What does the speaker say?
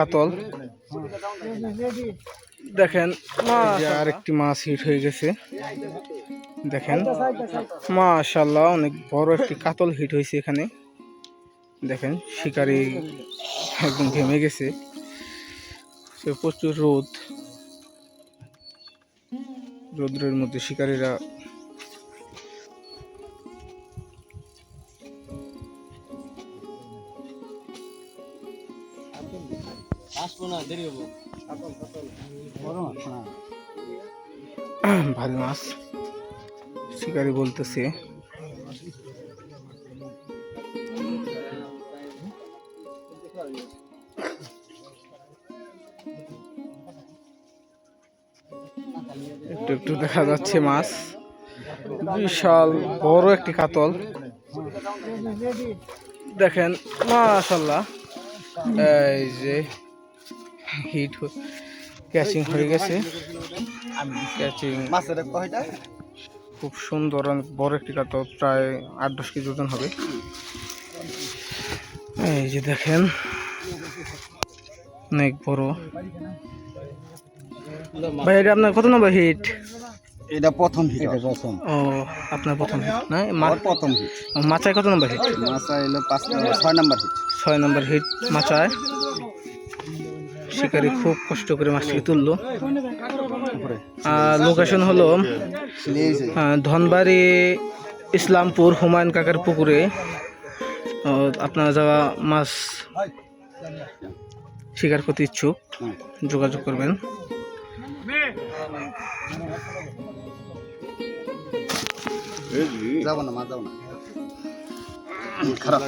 কাতল দেখেন আরেকটি মাছ হিট হয়ে গেছে। দেখেন মাশাল্লাহ অনেক বড় একটি কাতল হিট হয়েছে এখানে। দেখেন, শিকারি একদম ঘেমে গেছে। সে প্রচুর রোদ। রোদ্রের মধ্যে শিকারীরা ভালো মাছ, শিকারি বলতেছে। একটু একটু দেখা যাচ্ছে মাছ। বিশাল বড় একটি কাতল। দেখেন মাশাল্লাহ এই যে হিট ক্যাচিং হয়ে গেছে। ক্যাচিং খুব সুন্দর অনেক বড় একটি কাতল প্রায় আট দশ কেজি ওজন হবে। এই যে দেখেন অনেক বড়। ভাই এটা আপনার কত নম্বর হিট? এটা প্রথম হিট। এটা প্রথম। ও আপনার প্রথম হিট না? প্রথম হিট। মাচায় কত নম্বর হিট? মাছা এলো পাঁচ ছয় নাম্বার হিট। ছয় নম্বর হিট মাচায়। শিকারি খুব কষ্ট করে মাছটি তুললো। লোকেশন হলো ধনবাড়ি ইসলামপুর হুমায়ুন কাকার পুকুরে। আপনারা যাওয়া মাছ শিকার করতে ইচ্ছুক যোগাযোগ করবেন। যাব না মা যাব না। খারাপ।